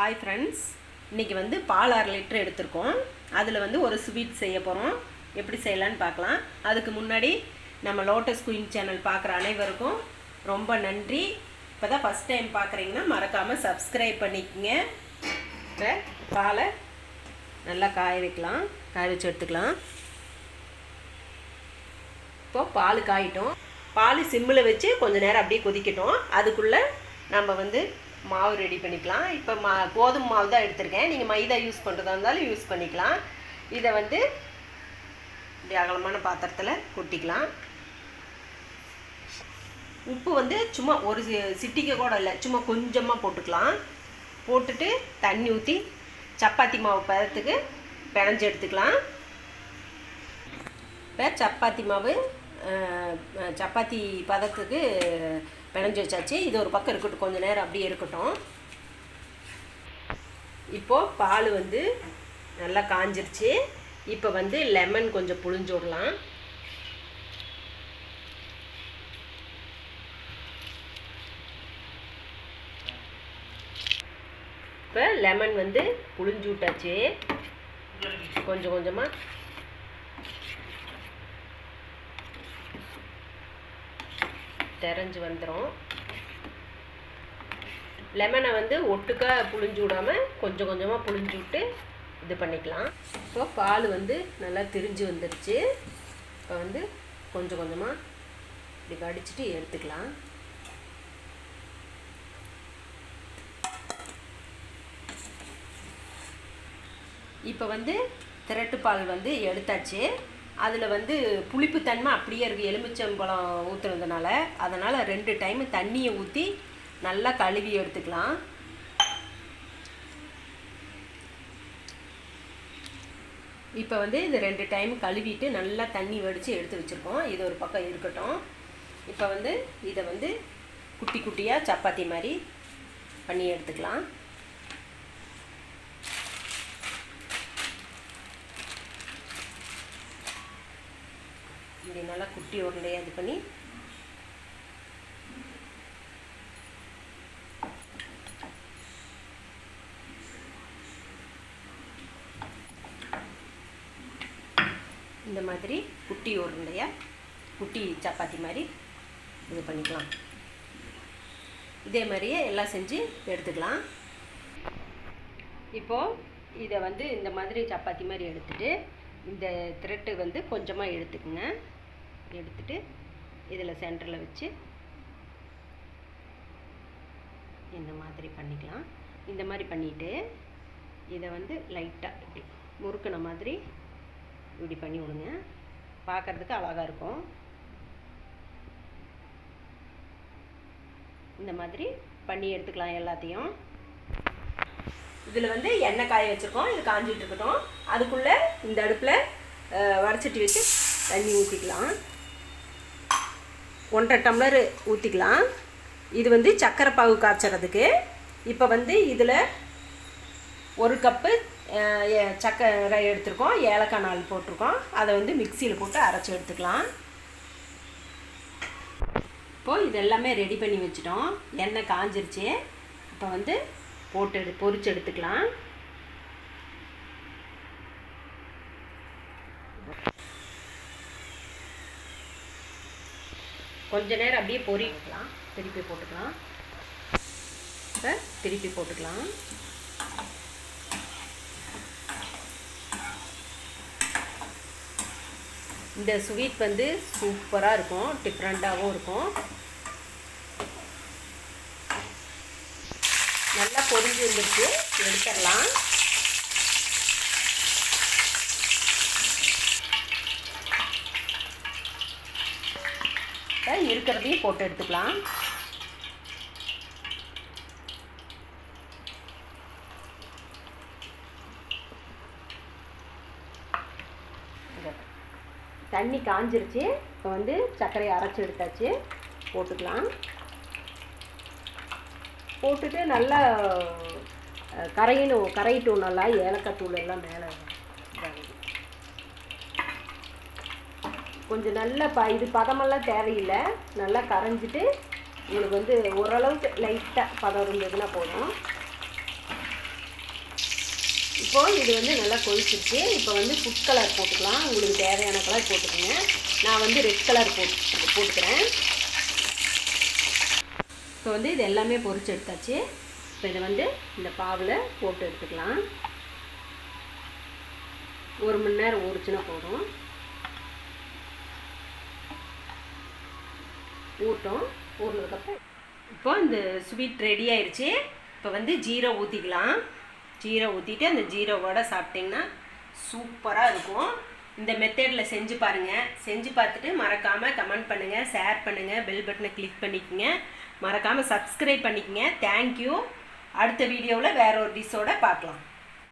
Hi friends இன்றைக்கி வந்து பால் அரை லிட்டர் எடுத்திருக்கோம். அதில் வந்து ஒரு ஸ்வீட் செய்ய போகிறோம் எப்படி செய்யலான்னு பார்க்கலாம். அதுக்கு முன்னாடி நம்ம லோட்டஸ் குயின் சேனல் பார்க்குற அனைவருக்கும் ரொம்ப நன்றி. இப்போ தான் ஃபஸ்ட் டைம் பார்க்குறீங்கன்னா மறக்காமல் சப்ஸ்கிரைப் பண்ணிக்கங்க. இப்போ பாலை நல்லா காய வைக்கலாம். காய வச்சு எடுத்துக்கலாம். இப்போது பால் காயிட்டோம். பால் சிம்மில் வச்சு கொஞ்சம் நேரம் அப்படியே கொதிக்கட்டும். அதுக்குள்ளே நம்ம வந்து மாவு ரெடி பண்ணிக்கலாம். இப்போ மா கோதுமை மாவு தான் எடுத்திருக்கேன். நீங்கள் மைதா யூஸ் பண்ணுறதா இருந்தாலும் யூஸ் பண்ணிக்கலாம். இதை வந்து இப்படி அகலமான பாத்திரத்தில் கொட்டிக்கலாம். உப்பு வந்து சும்மா ஒரு சி- கூட இல்லை. சும்மா கொஞ்சமாக போட்டுக்கலாம். போட்டுட்டு தண்ணி ஊற்றி சப்பாத்தி மாவு பதத்துக்கு பிணைஞ்சு எடுத்துக்கலாம். இப்போ சப்பாத்தி மாவு சப்பாத்தி பதத்துக்கு பிணைஞ்சி வச்சாச்சு. இது ஒரு பக்கம் இருக்கட்டும். கொஞ்ச நேரம் அப்படியே இருக்கட்டும். இப்போது பால் வந்து நல்லா காஞ்சிருச்சு. இப்போ வந்து லெமன் கொஞ்சம் புழிஞ்சு விடலாம். இப்போ லெமன் வந்து புழிஞ்சு விட்டாச்சு. கொஞ்சம் கொஞ்சமாக தெரிஞ்சு வந்துடும் லெமனை வந்து ஒட்டுக்கா புழிஞ்சு விடாமல் கொஞ்சம் கொஞ்சமாக புழிஞ்சு விட்டு இது பண்ணிக்கலாம். இப்போ பால் வந்து நல்லா திரிஞ்சு வந்துடுச்சு இப்போ வந்து கொஞ்சம் கொஞ்சமாக இப்படி வடிச்சிட்டு எடுத்துக்கலாம். இப்போ வந்து திரட்டு பால் வந்து எடுத்தாச்சு. அதில் வந்து புளிப்புத்தன்மை அப்படியே இருக்குது எலுமிச்சம்பழம் ஊற்றுனதுனால அதனால் ரெண்டு டைம் தண்ணியை ஊற்றி நல்லா கழுவி எடுத்துக்கலாம். இப்போ வந்து இது ரெண்டு டைம் கழுவிட்டு நல்லா தண்ணி வடித்து எடுத்து வச்சுருக்கோம். இது ஒரு பக்கம் இருக்கட்டும். இப்போ வந்து இதை வந்து குட்டி குட்டியாக சப்பாத்தி மாதிரி பண்ணி எடுத்துக்கலாம். இப்படி நல்லா குட்டி உருண்டையாக இது பண்ணி இந்த மாதிரி குட்டி உருண்டையாக குட்டி சப்பாத்தி மாதிரி இது பண்ணிக்கலாம். இதே மாதிரியே எல்லாம் செஞ்சு எடுத்துக்கலாம். இப்போது இதை வந்து இந்த மாதிரி சப்பாத்தி மாதிரி எடுத்துகிட்டு இந்த த்ரெட்டு வந்து கொஞ்சமாக எடுத்துக்கங்க. எடுத்துட்டு இதில் சென்டரில் வச்சு இந்த மாதிரி பண்ணிக்கலாம். இந்த மாதிரி பண்ணிவிட்டு இதை வந்து லைட்டாக இப்படி முறுக்குன மாதிரி இப்படி பண்ணி விடுங்க. பார்க்குறதுக்கு அழகாக இருக்கும். இந்த மாதிரி பண்ணி எடுத்துக்கலாம் எல்லாத்தையும். இதில் வந்து எண்ணெய் காய வச்சுருக்கோம். இது காஞ்சிட்டு இருக்கட்டும். அதுக்குள்ளே இந்த அடுப்பில் வடச்சட்டி வச்சு தண்ணி ஊற்றிக்கலாம் ஒன்றரை டம்ளர் ஊற்றிக்கலாம் இது வந்து சக்கரை பாகு காய்ச்சறதுக்கு. இப்போ வந்து இதில் ஒரு கப்பு சக்கரை எடுத்துருக்கோம். ஏலக்காய் நாள் போட்டிருக்கோம். அதை வந்து மிக்சியில் போட்டு அரைச்சி எடுத்துக்கலாம். இப்போது இது எல்லாமே ரெடி பண்ணி வச்சிட்டோம். எண்ணெய் காஞ்சிருச்சு. இப்போ வந்து போட்டு எடு பொறிச்சு எடுத்துக்கலாம். கொஞ்ச நேரம் அப்படியே பொறிக்கலாம் திருப்பி போட்டுக்கலாம். இப்போ திருப்பி போட்டுக்கலாம். இந்த ஸ்வீட் வந்து சூப்பராக இருக்கும். டிஃப்ரெண்ட்டாகவும் இருக்கும். நல்லா பொறிஞ்சு வந்துருச்சு. எடுத்துடலாம் இப்போ இருக்கிறதையும் போட்டு எடுத்துக்கலாம். தண்ணி காஞ்சிருச்சு. இப்போ வந்து சர்க்கரையை அரைச்சி எடுத்தாச்சு. போட்டுக்கலாம். போட்டுட்டு நல்லா அஹ், கரையணும் கரையிட்டும் நல்லா. ஏலக்காய் தூள் எல்லாம் மேலே கொஞ்சம் நல்லா ப இது பதமெல்லாம் தேவையில்லை. நல்லா கரைஞ்சிட்டு உங்களுக்கு வந்து ஓரளவுக்கு லைட்டாக பதம் இருந்ததுன்னா போதும். இப்போது இது வந்து நல்லா கொதிச்சிருச்சு. இப்போ வந்து ஃபுட் கலர் போட்டுக்கலாம். உங்களுக்கு தேவையான கலர் போட்டுக்கோங்க. நான் வந்து ரெட் கலர் போட்டு போட்டுக்கிறேன். இப்போ வந்து இது எல்லாமே பொறிச்சு எடுத்தாச்சு. இப்போ இதை வந்து இந்த பாவில் போட்டு எடுத்துக்கலாம். ஒரு மணி நேரம் ஊறிச்சுன்னா போதும். ஊட்டும் ஊறினதுக்கப்புறம் இப்போ இந்த ஸ்வீட் ரெடி ஆயிடுச்சு இப்போ வந்து ஜீரோ ஊற்றிக்கலாம் ஜீரோ ஊற்றிட்டு அந்த ஜீரோவோட சாப்பிட்டிங்கன்னா சூப்பராக இருக்கும். இந்த மெத்தடில் செஞ்சு பாருங்கள் செஞ்சு பார்த்துட்டு மறக்காமல் கமெண்ட் பண்ணுங்கள் ஷேர் பண்ணுங்கள் பெல் பட்டனை கிளிக் பண்ணிக்கோங்க. மறக்காமல் சப்ஸ்கிரைப் பண்ணிக்கங்க. தேங்க்யூ அடுத்த வீடியோவில் வேற ஒரு டிஷ்ஷோட பார்க்கலாம்.